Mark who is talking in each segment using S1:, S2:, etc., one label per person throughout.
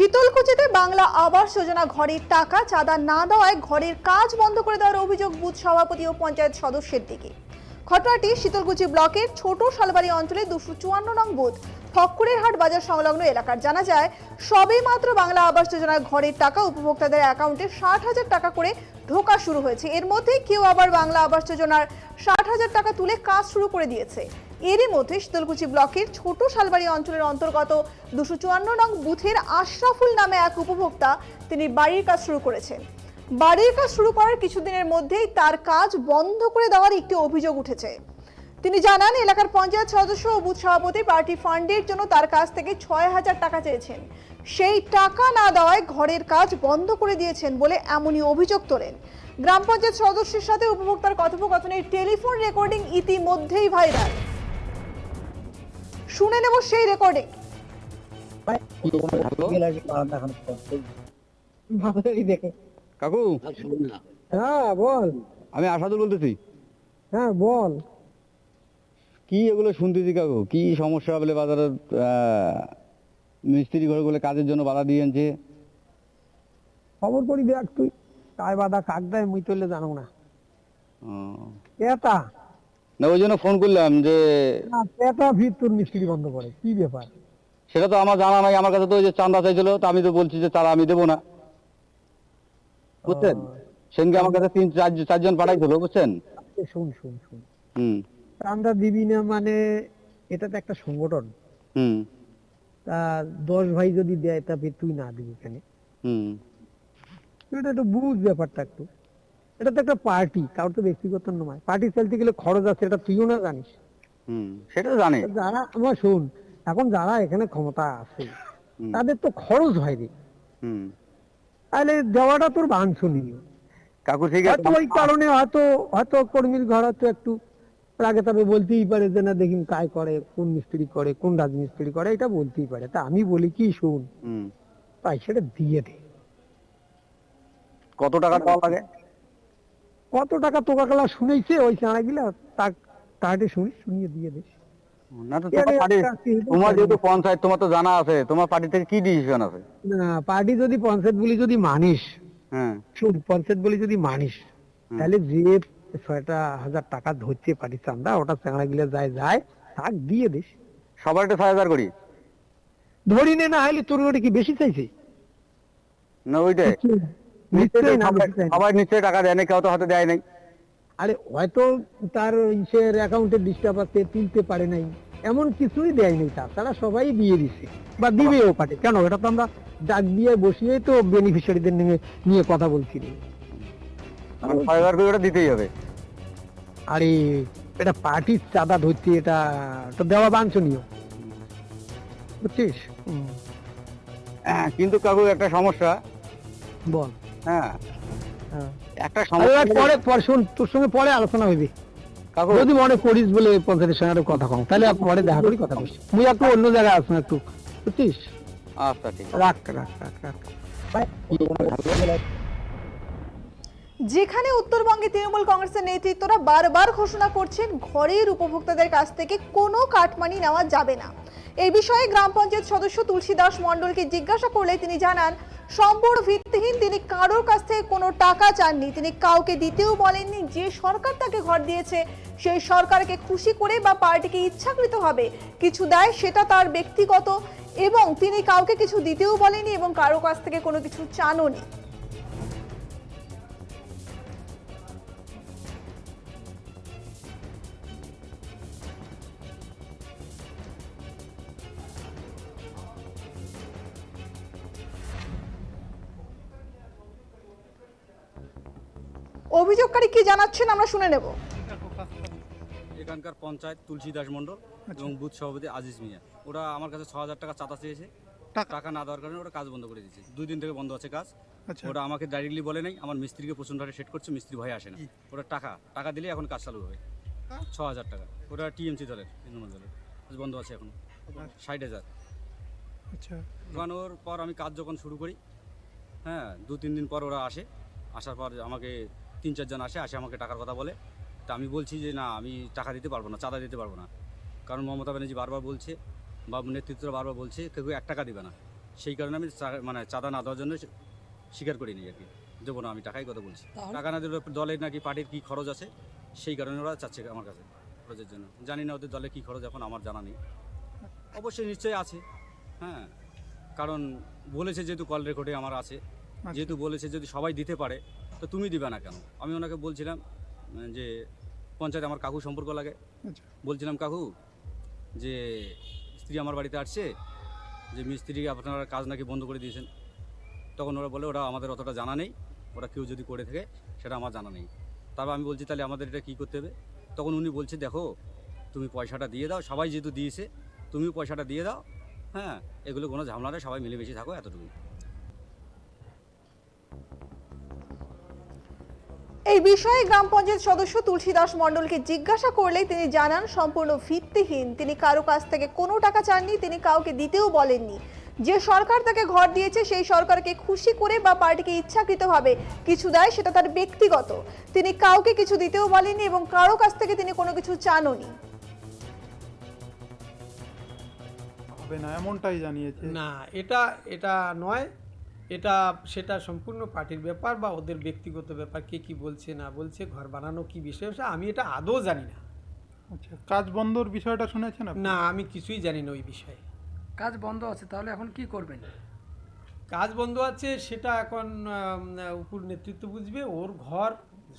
S1: শীতলকুচিতে বাংলা আবাস যোজনা ঘরের টাকা চাঁদা না দেওয়ায় ঘরের কাজ বন্ধ করে দেওয়ার অভিযোগ বুথ সভাপতি ও পঞ্চায়েত সদস্যের দিকে। ঘটনাটি শীতলকুচি ব্লকের ছোট শালবাড়ি অঞ্চলে দুশো চুয়ান্ন নং বুথ, ফক্কুরের হাট বাজার সংলগ্ন এলাকার। জানা যায় সবে মাত্র বাংলা আবাস যোজনার ঘরের টাকা উপভোক্তাদের অ্যাকাউন্টে ষাট হাজার টাকা করে ঢোকা শুরু হয়েছে। এর মধ্যে কেউ আবার বাংলা আবাস যোজনার ষাট হাজার টাকা তুলে কাজ শুরু করে দিয়েছে। এরই মধ্যে শীতলকুচি ব্লকের ছোট শালবাড়ি অঞ্চলের অন্তর্গত দুশো চুয়ান্ন নং বুথের আশরাফুল নামে এক উপভোক্তা তিনি বাড়ির কাজ শুরু করেছেন। বাড়ির কাজ শুরু করার কিছুদিনের মধ্যেই তার কাজ বন্ধ করে দেওয়ার একটি অভিযোগ উঠেছে। তিনি জানান, এলাকার পঞ্চায়েত সদস্য ও বুথ সভাপতি পার্টি ফান্ডের জন্য তার কাছ থেকে ছয় হাজার টাকা চেয়েছেন। সেই টাকা না দেওয়ায় ঘরের কাজ বন্ধ করে দিয়েছেন বলে এমনই অভিযোগ তোলেন। গ্রাম পঞ্চায়েত সদস্যের সাথে উপভোক্তার কথোপকথনের টেলিফোন রেকর্ডিং ইতিমধ্যেই ভাইরাল। শুনে নেব সেই রেকর্ডিং।
S2: কাকু।
S3: হ্যাঁ বল।
S2: আমি আসাদুল বলতেছি।
S3: হ্যাঁ বল।
S2: কি এগুলো শুনতেছি কাকু? কি সমস্যা বলে বাজারে আহ, মিস্ত্রি ঘরে বলে কাজের জন্য বাধা দিয়ে আনছে?
S3: খবর করি দেখ তুই। কায় বাদা কাক দেয় মুই তুললে জানো না। এটা
S2: না ওই জন্য ফোন করলাম যে
S3: ভিত তোর মিস্ত্রি বন্ধ করে কি ব্যাপার?
S2: সেটা তো আমার জানা নাই আমার কাছে তো ওই যে চাইছিল তো আমি তো বলছি যে আমি দেবো না। বুঝছেন? সেদিনকে আমার কাছে তিন চার চারজন পাঠাইছিল বুঝছেন?
S3: শুন শুন শুন।
S2: হুম।
S3: দিবি না মানে এটা তো একটা সংগঠন।
S2: হুম।
S3: তা দশ ভাই যদি দেয় তা ফির তুই না দিবি এখানে
S2: হুম।
S3: এটা একটু বুঝ ব্যাপারটা একটু। এটা তো একটা পার্টি কারোর তো ব্যক্তিগত নয়। পার্টি চলতে গেলে খরচ আছে এটা তুইও না জানিস।
S2: সেটা জানি।
S3: যারা আমার শোন এখন যারা এখানে ক্ষমতা আছে তাদের তো খরচ হয় রে। তাহলে দেওয়াটা তোর বাঞ্ছনীয়।
S2: কাকু ঠিক আছে
S3: ওই কারণে হয়তো হয়তো কর্মীর ঘর হয়তো একটু আগে তবে বলতেই পারে যে না দেখিন কাজ করে কোন মিস্ত্রি করে কোন রাজমিস্ত্রি করে এটা বলতেই পারে। তা আমি বলি কি শুন
S2: হুম।
S3: পয়সাটা দিয়ে দে।
S2: কত টাকা দেওয়া লাগে?
S3: কত টাকা তোকা কালা শুনেছে ওই চাঁড়া গিলা? তাক তাহলে শুনিস শুনিয়ে দিয়ে দে
S2: না তো তোমার যেহেতু পঞ্চায়েত তোমার তো জানা আছে। তোমার পার্টি থেকে কি ডিসিশন আছে?
S3: না পার্টি যদি পঞ্চায়েত বলি যদি মানিস
S2: হ্যাঁ।
S3: শুন পঞ্চায়েত বলি যদি মানিস তাহলে যে ছয়টা হাজার টাকা ধরছে পার্টি চান্দা ওটা চাঁড়া গিলা যায় যায় তাক দিয়ে দিস।
S2: সবার একটা ছয় হাজার করি?
S3: ধরি নে না হলে তোর ওটা কি বেশি চাইছে?
S2: না ওইটাই।
S3: নিশ্চয়ই
S2: সবাই- নিশ্চয়ই টাকা দেয় না কেউ তো হয়তো দেয় নাই।
S3: আরে হয়তো তার ইসের অ্যাকাউন্টে ডিস্টার্ব আছে তুলতে পারে নাই। এমন কিছুই দেয় নাই তার। তারা সবাই দিয়ে দিছে। বা দিবেও পারে। কেন? এটা তো আমরা ডাক দিয়ে বসিয়ে তো বেনিফিশিয়ারিদের নিয়ে নিয়ে কথা বলছি
S2: ওটা দিতেই হবে।
S3: আরে এটা পার্টির চাঁদা ধরছে এটা তো দেওয়া বাঞ্ছনীয়। বুঝছিস?
S2: হ্যাঁ, কিন্তু কাকু একটা সমস্যা।
S3: বল।
S2: হ্যাঁ।
S3: হ্যাঁ।
S2: একটা সমস্যা
S3: পরে পরে শোন তোর সঙ্গে পরে আলোচনা হইবে।
S2: কাকু
S3: যদি মনে করিস বলে পঞ্চায়েতের সঙ্গে কথা কম তাহলে পরে দেখা করি কথা বলছি। মুই একটু অন্য জায়গায় আসুন একটু। বুঝছিস?
S2: আচ্ছা ঠিক আছে।
S3: রাখ রাখ রাখ রাখ।
S1: যেখানে উত্তরবঙ্গে তৃণমূল কংগ্রেসের নেতৃত্বরা বারবার ঘোষণা করছেন, ঘরের উপভোক্তাদের কাছ থেকে কোনো কাটমানি নেওয়া যাবে না। এই বিষয়ে গ্রাম পঞ্চায়েত সদস্য তুলসী দাস মণ্ডলকে জিজ্ঞাসা করলে তিনি জানান, সম্পূর্ণ ভিত্তিহীন, তিনি কারোর কাছ থেকে কোনো টাকা চাননি। তিনি কাউকে দিতেও বলেননি, যে সরকার তাকে ঘর দিয়েছে, সেই সরকারকে খুশি করে বা পার্টিকে ইচ্ছাকৃতভাবে কিছু দেয় সেটা তার ব্যক্তিগত এবং তিনি কাউকে কিছু দিতেও বলেনি এবং কারও কাছ থেকে কোনো কিছু চানওনি। অভিযোগকারী কি জানাচ্ছেন? আমরা শুনে নেব।
S4: এখানকার পঞ্চায়েত তুলসী দাস মণ্ডল এবং বুথ সভাপতি আজিজ মিয়া। ওরা আমার কাছে ছ হাজার টাকা চাঁদা চেয়েছে। টাকা? না দেওয়ার কারণে ওরা কাজ বন্ধ করে দিয়েছে। দুই দিন থেকে বন্ধ আছে কাজ। ওরা আমাকে ডাইরেক্টলি বলে নাই আমার মিস্ত্রিকে প্রচণ্ড হারে সেট করছে মিস্ত্রি ভয়ে আসে না। ওরা টাকা টাকা দিলে এখন কাজ চালু হবে। ছ হাজার টাকা। ওরা টিএমসি দলের তৃণমূল দলের। কাজ বন্ধ আছে এখন। ষাট হাজার।
S5: আচ্ছা।
S4: ঢুকানোর পর আমি কাজ যখন শুরু করি হ্যাঁ দু তিন দিন পর ওরা আসে। আসার পর আমাকে তিন চারজন আসে আসে আমাকে টাকার কথা বলে। তা আমি বলছি যে না আমি টাকা দিতে পারব না চাঁদা দিতে পারব না। কারণ মমতা ব্যানার্জি বারবার বলছে বা নেতৃত্বরা বারবার বলছে কেউ এক টাকা দেবে না। সেই কারণে আমি মানে চাঁদা না দেওয়ার জন্য স্বীকার করিনি আর কি দেবো না আমি টাকাই কথা বলছি। টাকা না দিলে দলের নাকি পার্টির কী খরচ আছে? সেই কারণে ওরা চাচ্ছে আমার কাছে খরচের জন্য। জানি না ওদের দলে কী খরচ এখন আমার জানা নেই। অবশ্যই নিশ্চয়ই আছে হ্যাঁ। কারণ বলেছে যেহেতু কল রেকর্ডে আমার আছে। যেহেতু বলেছে যদি সবাই দিতে পারে তো তুমি দিবে না কেন? আমি ওনাকে বলছিলাম যে পঞ্চায়েত আমার কাকু সম্পর্ক লাগে।
S5: আচ্ছা।
S4: বলছিলাম কাকু যে স্ত্রী আমার বাড়িতে আসছে যে মিস্ত্রি আপনারা কাজ নাকি বন্ধ করে দিয়েছেন। তখন ওরা বলে ওরা আমাদের অতটা জানা নেই। ওরা কেউ যদি করে থাকে সেটা আমার জানা নেই। তারপর আমি বলছি তাহলে আমাদের এটা কী করতে হবে? তখন উনি বলছে দেখো তুমি পয়সাটা দিয়ে দাও। সবাই যেহেতু দিয়েছে তুমিও পয়সাটা দিয়ে দাও। হ্যাঁ এগুলো কোনো ঝামেলা নেই সবাই মিলেমিশে থাকো এতটুকু
S1: এই বিষয়ে গ্রাম পঞ্চায়েত সদস্য তুলসী দাস মণ্ডলকে জিজ্ঞাসা করলে তিনি জানান সম্পূর্ণ ভিত্তিহীন। তিনি কারও কাছ থেকে কোনো টাকা চাননি তিনি কাউকে দিতেও বলেননি। যে সরকার তাকে ঘর দিয়েছে সেই সরকারকে খুশি করে বা পার্টিকে ইচ্ছাকৃতভাবে কিছু দেয় সেটা তার ব্যক্তিগত। তিনি কাউকে কিছু দিতেও বলেননি এবং কারও কাছ থেকে তিনি কোনো কিছু চানওনি
S5: হবে না এমনটাই জানিয়েছে।
S6: না এটা এটা নয়। এটা সেটা সম্পূর্ণ পার্টির ব্যাপার বা ওদের ব্যক্তিগত ব্যাপার কে কি বলছে না বলছে ঘর বানানো কি বিষয় সে আমি এটা আদৌ জানি না।
S5: আচ্ছা কাজ বন্ধর বিষয়টা শুনেছেন আপনি?
S6: না আমি কিছুই জানি না ওই বিষয়ে।
S7: কাজ বন্ধ আছে তাহলে এখন কি করবেন?
S6: কাজ বন্ধ আছে সেটা এখন উপর নেতৃত্ব বুঝবে ওর ঘর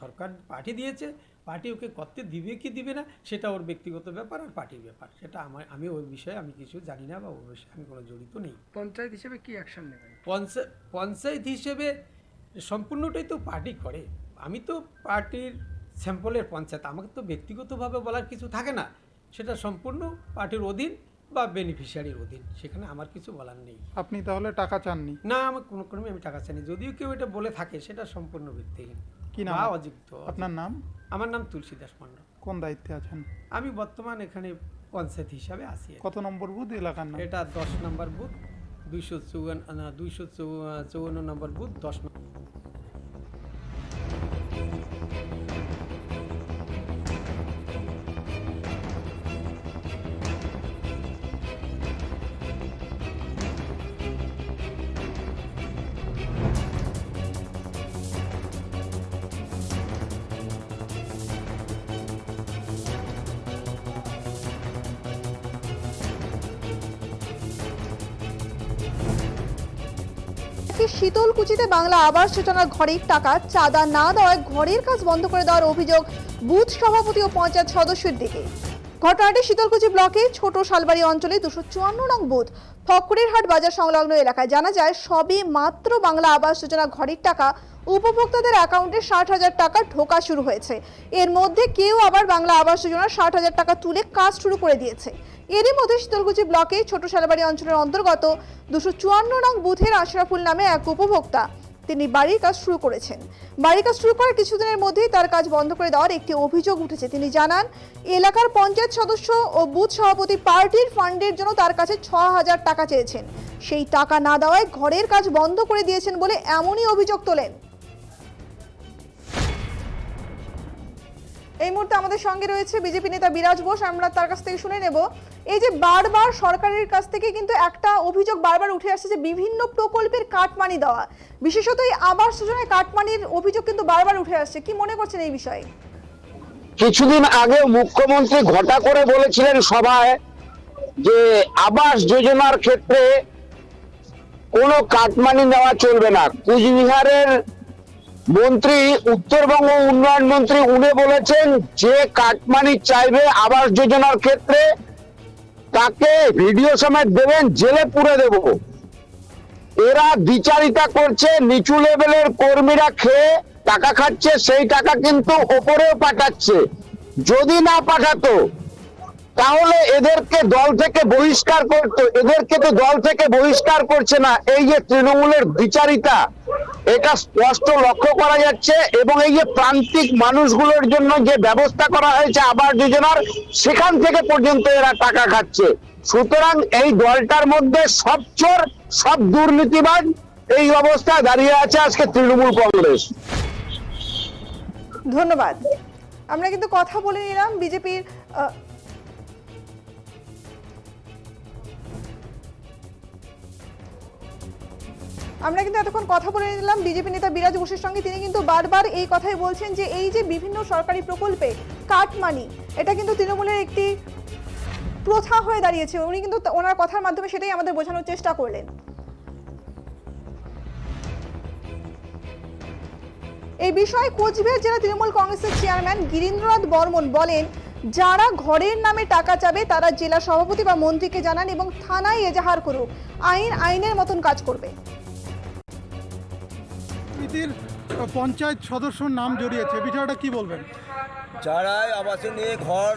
S6: সরকার পাঠিয়ে দিয়েছে পার্টি ওকে করতে দিবে কি দিবে না সেটা ওর ব্যক্তিগত ব্যাপার আর পার্টির ব্যাপার। সেটা আমার আমি ওই বিষয়ে আমি কিছু জানি না বা ওই বিষয়ে আমি কোনো জড়িত নেই।
S7: পঞ্চায়েত হিসেবে কি অ্যাকশন নেবেন?
S6: পঞ্চায়েত পঞ্চায়েত হিসেবে সম্পূর্ণটাই তো পার্টি করে। আমি তো পার্টির স্যাম্পলের পঞ্চায়েত। আমাকে তো ব্যক্তিগতভাবে বলার কিছু থাকে না। সেটা সম্পূর্ণ পার্টির অধীন বা বেনিফিশিয়ারির অধীন। সেখানে আমার কিছু বলার নেই।
S5: আপনি তাহলে টাকা চাননি?
S6: না আমার কোনো ক্রমে আমি টাকা চাইনি। যদিও কেউ এটা বলে থাকে সেটা সম্পূর্ণ ভিত্তিহীন।
S5: কি নাম?
S6: বা অযুক্ত
S5: আপনার নাম?
S6: আমার নাম তুলসী দাস মণ্ডল।
S5: কোন দায়িত্বে আছেন?
S6: আমি বর্তমান এখানে পঞ্চায়েত হিসাবে আছি।
S5: কত নম্বর বুথ এলাকার নাম?
S6: এটা দশ নম্বর বুথ দুইশো চৌয়ান্ন দুইশো চৌয়ান্ন নম্বর বুথ দশ নম্বর
S1: কি শীতলকুচিতে বাংলা আবাস যোজনার ঘরের টাকা, চাঁদা না দেওয়ায় ঘরের কাজ বন্ধ করে দেওয়ার অভিযোগ বুথ সভাপতি ও পঞ্চায়েত সদস্যের দিকে। ঘটনাটি শীতলকুচি ব্লকে ছোট শালবাড়ি অঞ্চলে দুশো চুয়ান্ন নং বুথ ফকরের হাট বাজার সংলগ্ন এলাকায়। জানা যায় সবে মাত্র বাংলা আবাস যোজনা ঘরের টাকা উপভোক্তাদের অ্যাকাউন্টে ষাট হাজার টাকা ঢোকা শুরু হয়েছে। এর মধ্যে কেউ আবার বাংলা আবাস যোজনা ষাট হাজার টাকা তুলে কাজ শুরু করে দিয়েছে। এরই মধ্যে শীতলকুচি ব্লকে ছোট শালবাড়ি অঞ্চলের অন্তর্গত দুশো চুয়ান্ন নং বুথের আশরাফুল নামে এক উপভোক্তা তিনি বাড়ির কাজ শুরু করেছেন। বাড়ির কাজ শুরু করার কিছুদিনের মধ্যেই তার কাজ বন্ধ করে দেওয়ার একটি অভিযোগ উঠেছে। তিনি জানান, এলাকার পঞ্চায়েত সদস্য ও বুথ সভাপতি পার্টির ফান্ডের জন্য তার কাছে ছ হাজার টাকা চেয়েছেন। সেই টাকা না দেওয়ায় ঘরের কাজ বন্ধ করে দিয়েছেন বলে এমনই অভিযোগ তোলেন। এই মুহূর্তে আমাদের সঙ্গে রয়েছে বিজেপি নেতা বিরাজ বোস, আমরা তার কাছ থেকে শুনে নেব। এই যে বারবার সরকারের কাছ থেকে কিন্তু একটা অভিযোগ বারবার উঠে আসছে যে বিভিন্ন প্রকল্পের কাটমানি দেওয়া। বিশেষত এই আবাস যোজনায় কাটমানির অভিযোগ কিন্তু বারবার উঠে আসছে। কি মনে করছেন এই বিষয়ে?
S8: কিছুদিন আগে মুখ্যমন্ত্রী ঘটা করে বলেছিলেন সভায় যে আবাস যোজনার ক্ষেত্রে কোনো কাটমানি নেওয়া চলবে না। কুচবিহারের মন্ত্রী, উত্তরবঙ্গ উন্নয়ন মন্ত্রী উনি বলেছেন, যে কাটমানি চাইবে আবাস যোজনার ক্ষেত্রে, তাকে ভিডিও সমেত দেবেন, জেলে পুরে দেব। এরা বিচারিতা করছে, নিচু লেভেলের কর্মীরা খেয়ে টাকা খাচ্ছে, সেই টাকা কিন্তু ওপরেও পাঠাচ্ছে। যদি না পাঠাতো তাহলে এদেরকে দল থেকে বহিষ্কার করতো এদেরকে তো দল থেকে বহিষ্কার করছে না। এই যে তৃণমূলের বিচারিতা, এটা স্পষ্ট লক্ষ্য করা যাচ্ছে এবং এই যে প্রান্তিক মানুষগুলোর জন্য যে ব্যবস্থা করা হয়েছে আবাস যোজনার, সেখান থেকে পর্যন্ত এরা টাকা খাচ্ছে। সুতরাং এই দলটার মধ্যে সব চোর, সব দুর্নীতিবাজ, এই অবস্থায় দাঁড়িয়ে আছে আজকে তৃণমূল কংগ্রেস।
S1: ধন্যবাদ। আমরা কিন্তু কথা বলে নিলাম। বিজেপির আমরা কিন্তু এতক্ষণ কথা বলে নিলাম। বিজেপি নেতা বিরাজ ঘোষের সঙ্গে তিনি কিন্তু বারবার এই কথাই বলছেন যে এই যে বিভিন্ন সরকারি প্রকল্পে কাটমানি, এটা কিন্তু তৃণমূলের একটি প্রথা হয়ে দাঁড়িয়েছে। উনি কিন্তু ওনার কথার মাধ্যমে সেটাই আমাদের বোঝানোর চেষ্টা করলেন। এই বিষয়ে কোচবিহার জেলা তৃণমূল কংগ্রেসের চেয়ারম্যান গিরীন্দ্রনাথ বর্মন বলেন, যারা ঘরের নামে টাকা চাবে তারা জেলা সভাপতি বা মন্ত্রীকে জানান এবং থানায় এজাহার করুক। আইন আইনের মতন কাজ করবে।
S5: সমিতির পঞ্চায়েত সদস্যর নাম জড়িয়েছে। বিষয়টা কি বলবেন?
S9: যারাই আবাসে নিয়ে ঘর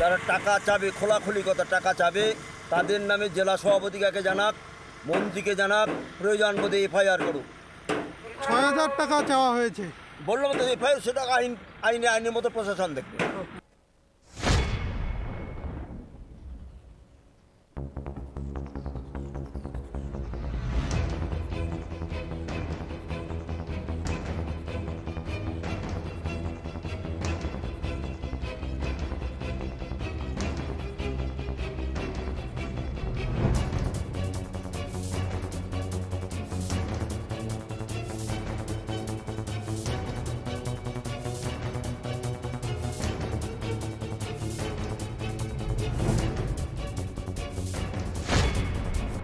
S9: যারা টাকা চাবে খোলাখুলি কথা টাকা চাবে তাদের নামে জেলা সভাপতিকে জানাক মন্ত্রীকে জানাক প্রয়োজন বোধে এফআইআর করুক।
S5: ছয় হাজার টাকা চাওয়া হয়েছে।
S9: বললাম তো এফআইআর সেটা আইন আইনে আইনের মতো প্রশাসন দেখবে।